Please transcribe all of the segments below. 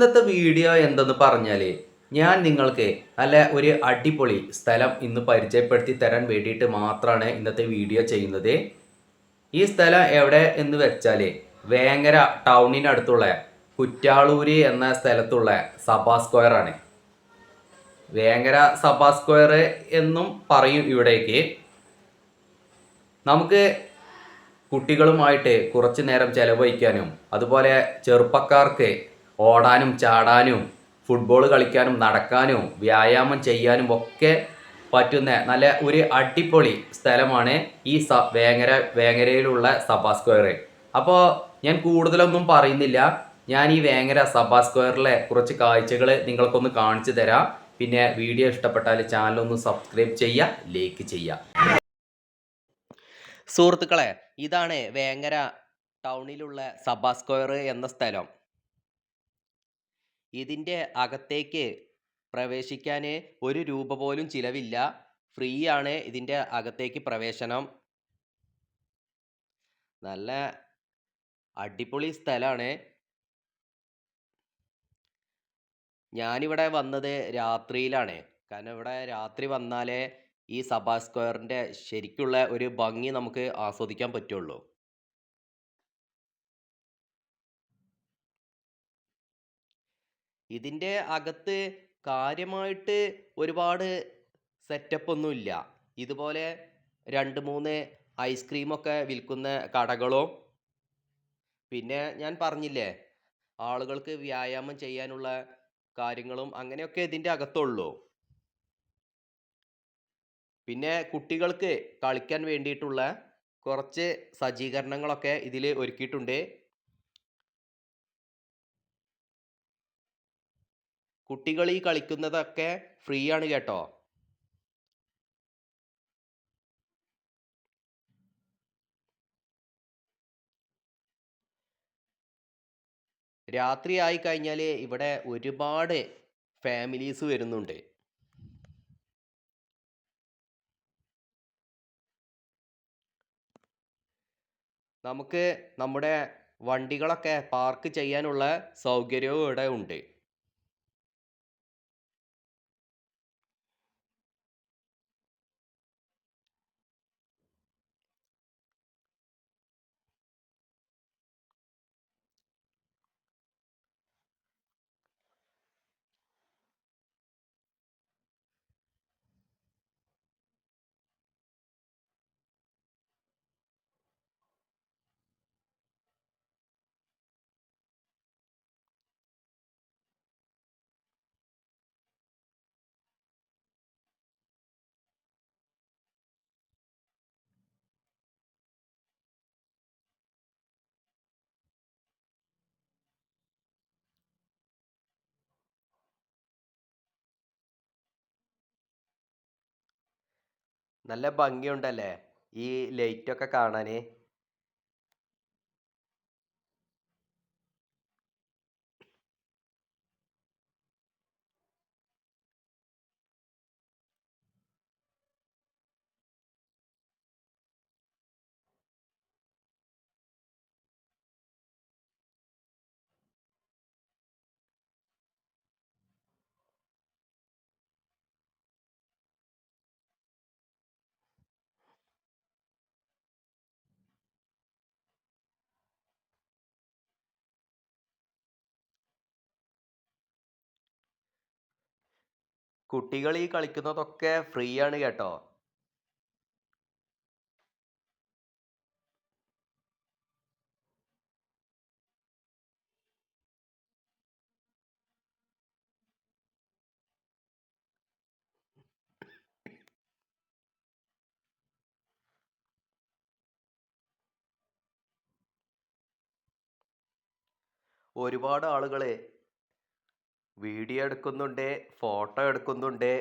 ഇന്നത്തെ വീഡിയോ എന്തെന്ന് പറഞ്ഞാൽ ഞാൻ നിങ്ങൾക്ക് നല്ല ഒരു അടിപൊളി സ്ഥലം ഇന്ന് പരിചയപ്പെടുത്തി തരാൻ വേണ്ടിയിട്ട് മാത്രമാണ് ഇന്നത്തെ വീഡിയോ ചെയ്യുന്നത്. ഈ സ്ഥലം എവിടെ എന്ന് വെച്ചാൽ വേങ്ങര ടൗണിനടുത്തുള്ള കുറ്റാളൂര് എന്ന സ്ഥലത്തുള്ള സഭാ സ്ക്വയറാണ് വേങ്ങര സഭാ സ്ക്വയർ എന്നും പറയും ഇവിടേക്ക്. നമുക്ക് കുട്ടികളുമായിട്ട് കുറച്ച് നേരം ചെലവഴിക്കാനും അതുപോലെ ചെറുപ്പക്കാർക്ക് ഓടാനും ചാടാനും ഫുട്ബോൾ കളിക്കാനും നടക്കാനും വ്യായാമം ചെയ്യാനും ഒക്കെ പറ്റുന്ന നല്ല ഒരു അടിപൊളി സ്ഥലമാണ് ഈ സ വേങ്ങര വേങ്ങരയിലുള്ള സഭാ സ്ക്വയർ. അപ്പോൾ ഞാൻ കൂടുതലൊന്നും പറയുന്നില്ല. ഞാൻ ഈ വേങ്ങര സഭാ സ്ക്വയറിലെ കുറച്ച് കാഴ്ചകൾ നിങ്ങൾക്കൊന്ന് കാണിച്ചു തരാം. പിന്നെ വീഡിയോ ഇഷ്ടപ്പെട്ടാൽ ചാനലൊന്ന് സബ്സ്ക്രൈബ് ചെയ്യുക ലൈക്ക് ചെയ്യുക. സുഹൃത്തുക്കളെ ഇതാണ് വേങ്ങര ടൗണിലുള്ള സഭാ സ്ക്വയർ എന്ന സ്ഥലം. ഇതിന്റെ അകത്തേക്ക് പ്രവേശിക്കാൻ ഒരു രൂപ പോലും ചിലവില്ല. ഫ്രീ ആണ് ഇതിന്റെ അകത്തേക്ക് പ്രവേശനം. നല്ല അടിപൊളി സ്ഥലമാണ് ഞാനിവിടെ വന്നത് രാത്രിയിലാണ്. കാരണം ഇവിടെ രാത്രി വന്നാലേ ഈ സഭാ സ്ക്വയറിന്റെ ശരിക്കുള്ള ഒരു ഭംഗി നമുക്ക് ആസ്വദിക്കാൻ പറ്റുള്ളൂ. ഇതിന്റെ അകത്ത് കാര്യമായിട്ട് ഒരുപാട് സെറ്റപ്പ് ഒന്നുമില്ല ഇതുപോലെ രണ്ട് മൂന്ന് ഐസ്ക്രീമൊക്കെ വിൽക്കുന്ന കടകളും. പിന്നെ ഞാൻ പറഞ്ഞില്ലേ ആളുകൾക്ക് വ്യായാമം ചെയ്യാനുള്ള കാര്യങ്ങളും അങ്ങനെയൊക്കെ ഇതിന്റെ അകത്തുള്ളൂ. പിന്നെ കുട്ടികൾക്ക് കളിക്കാൻ വേണ്ടിയിട്ടുള്ള കുറച്ച് സജ്ജീകരണങ്ങളൊക്കെ ഇതിൽ ഒരുക്കിയിട്ടുണ്ട്. കുട്ടികൾ ഈ കളിക്കുന്നതൊക്കെ ഫ്രീ ആണ് കേട്ടോ. രാത്രി ആയി കഴിഞ്ഞാൽ ഇവിടെ ഒരുപാട് ഫാമിലീസ് വരുന്നുണ്ട്. നമുക്ക് നമ്മുടെ വണ്ടികളൊക്കെ പാർക്ക് ചെയ്യാനുള്ള സൗകര്യവും ഇവിടെ ഉണ്ട്. നല്ല ഭംഗിയുണ്ടല്ലേ? ഈ ലൈറ്റൊക്കെ കാണാൻ കുട്ടികൾ ഈ കളിക്കുന്നതൊക്കെ ഫ്രീ ആണ് കേട്ടോ. ഒരുപാട് ആളുകൾ വീഡിയോ എടുക്കുന്നുണ്ട് ഫോട്ടോ എടുക്കുന്നുണ്ട്.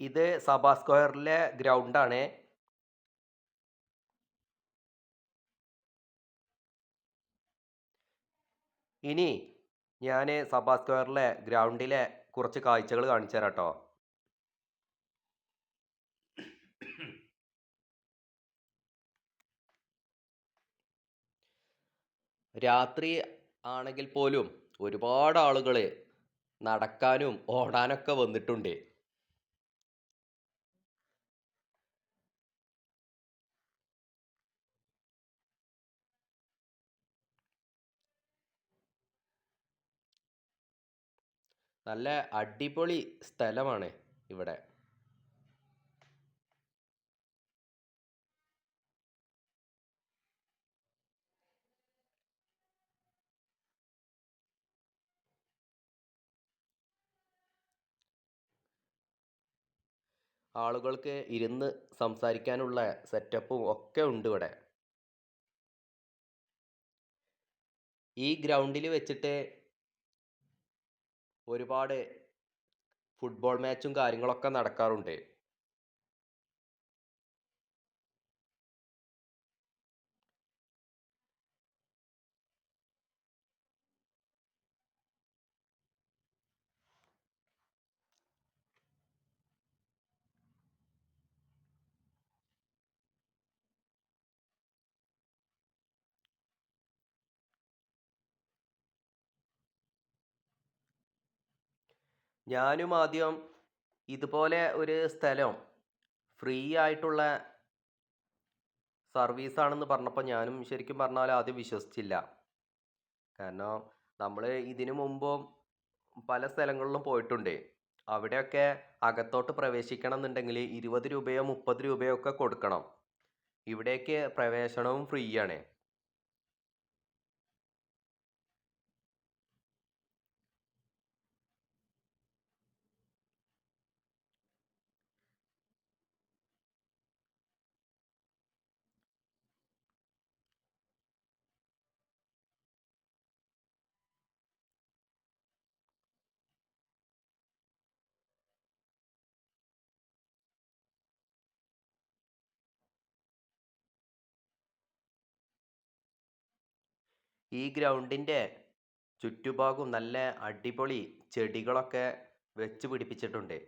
ഇത് സഭാ സ്ക്വയറിലെ ഗ്രൗണ്ടാണ് ഇനി ഞാൻ സഭാ സ്ക്വയറിലെ ഗ്രൗണ്ടിലെ കുറച്ച് കാഴ്ചകൾ കാണിച്ചു തരാം കേട്ടോ രാത്രി ആണെങ്കിൽ പോലും ഒരുപാട് ആളുകൾ നടക്കാനും ഓടാനൊക്കെ വന്നിട്ടുണ്ട്. നല്ല അടിപൊളി സ്ഥലമാണ് ഇവിടെ. ആളുകൾക്ക് ഇരുന്ന് സംസാരിക്കാനുള്ള സെറ്റപ്പും ഒക്കെ ഉണ്ട് ഇവിടെ. ഈ ഗ്രൗണ്ടിൽ വെച്ചിട്ട് ഒരുപാട് ഫുട്ബോൾ മാച്ചും കാര്യങ്ങളൊക്കെ നടക്കാറുണ്ട്. ഞാനും ആദ്യം ഇതുപോലെ ഒരു സ്ഥലം ഫ്രീ ആയിട്ടുള്ള സർവീസാണെന്ന് പറഞ്ഞപ്പോൾ ഞാനും ശരിക്കും പറഞ്ഞാൽ ആദ്യം വിശ്വസിച്ചില്ല. കാരണം നമ്മൾ ഇതിനു മുമ്പും പല സ്ഥലങ്ങളിലും പോയിട്ടുണ്ട്. അവിടെയൊക്കെ അകത്തോട്ട് പ്രവേശിക്കണം എന്നുണ്ടെങ്കിൽ ഇരുപത് രൂപയോ മുപ്പത് രൂപയോ ഒക്കെ കൊടുക്കണം. ഇവിടേക്ക് പ്രവേശനവും ഫ്രീ ആണ് ഈ ഗ്രൗണ്ടിന്റെ ചുറ്റുഭാഗവും നല്ല അടിപൊളി ചെടികളൊക്കെ വെച്ച് പിടിപ്പിച്ചിട്ടുണ്ട്.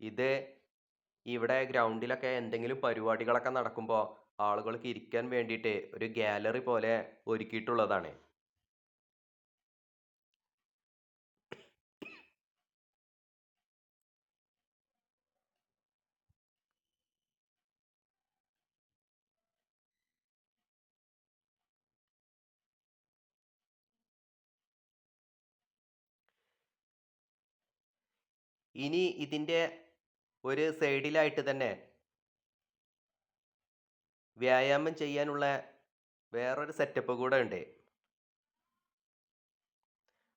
ഇത് ഇവിടെ ഗ്രൗണ്ടിലൊക്കെ എന്തെങ്കിലും പരിപാടികളൊക്കെ നടക്കുമ്പോൾ ആളുകൾക്ക് ഇരിക്കാൻ വേണ്ടിയിട്ട് ഒരു ഗാലറി പോലെ ഒരുക്കിയിട്ടുള്ളതാണ്. ഇനി ഇതിന്റെ ഒരു സൈഡിലായിട്ട് തന്നെ വ്യായാമം ചെയ്യാനുള്ള വേറൊരു സെറ്റപ്പ് കൂടെ ഉണ്ട്.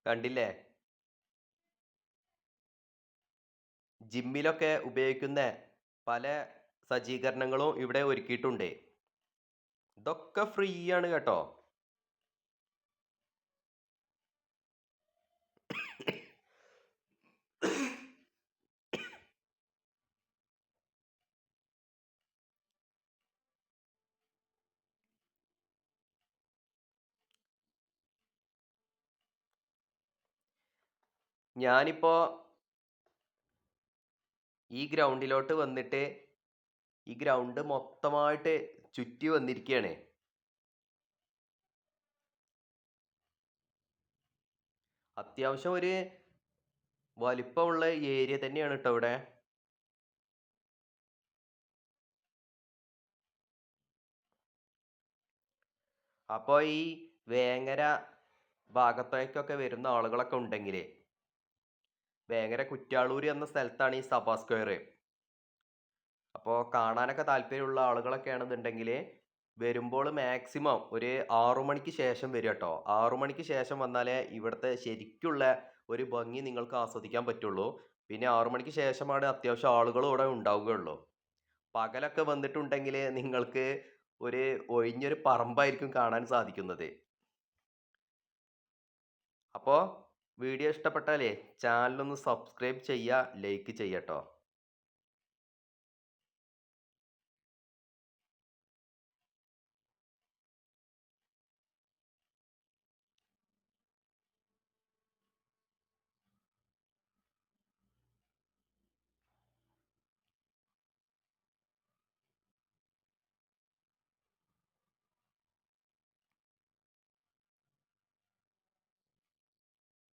കണ്ടില്ലേ? ജിമ്മിലൊക്കെ ഉപയോഗിക്കുന്ന പല സജ്ജീകരണങ്ങളും ഇവിടെ ഒരുക്കിയിട്ടുണ്ട്. ഇതൊക്കെ ഫ്രീ ആണ് കേട്ടോ. ഞാനിപ്പോൾ ഈ ഗ്രൗണ്ടിലോട്ട് വന്നിട്ട് ഈ ഗ്രൗണ്ട് മൊത്തമായിട്ട് ചുറ്റി വന്നിരിക്കുകയാണ് അത്യാവശ്യം ഒരു വലിപ്പമുള്ള ഏരിയ തന്നെയാണ് കേട്ടോ ഇവിടെ. അപ്പോൾ ഈ വേങ്ങര ഭാഗത്തേക്കൊക്കെ വരുന്ന ആളുകളൊക്കെ ഉണ്ടെങ്കിൽ വേങ്ങര കുറ്റാളൂർ എന്ന സ്ഥലത്താണ് ഈ സഭാ സ്ക്വയർ. അപ്പോൾ കാണാനൊക്കെ താല്പര്യമുള്ള ആളുകളൊക്കെ ആണെന്നുണ്ടെങ്കിൽ വരുമ്പോൾ മാക്സിമം ഒരു ആറു മണിക്ക് ശേഷം വരിക കേട്ടോ ആറു മണിക്ക് ശേഷം വന്നാലേ ഇവിടുത്തെ ശരിക്കുള്ള ഒരു ഭംഗി നിങ്ങൾക്ക് ആസ്വദിക്കാൻ പറ്റുള്ളൂ. പിന്നെ ആറു മണിക്ക് ശേഷമാണ് അത്യാവശ്യം ആളുകളും ഇവിടെ ഉണ്ടാവുകയുള്ളൂ. പകലൊക്കെ വന്നിട്ടുണ്ടെങ്കിൽ നിങ്ങൾക്ക് ഒരു ഒഴിഞ്ഞൊരു പറമ്പായിരിക്കും കാണാൻ സാധിക്കുന്നത്. അപ്പോൾ വീഡിയോ ഇഷ്ടപ്പെട്ടാലേ ചാനലൊന്ന് സബ്സ്ക്രൈബ് ചെയ്യുക ലൈക്ക് ചെയ്യട്ടോ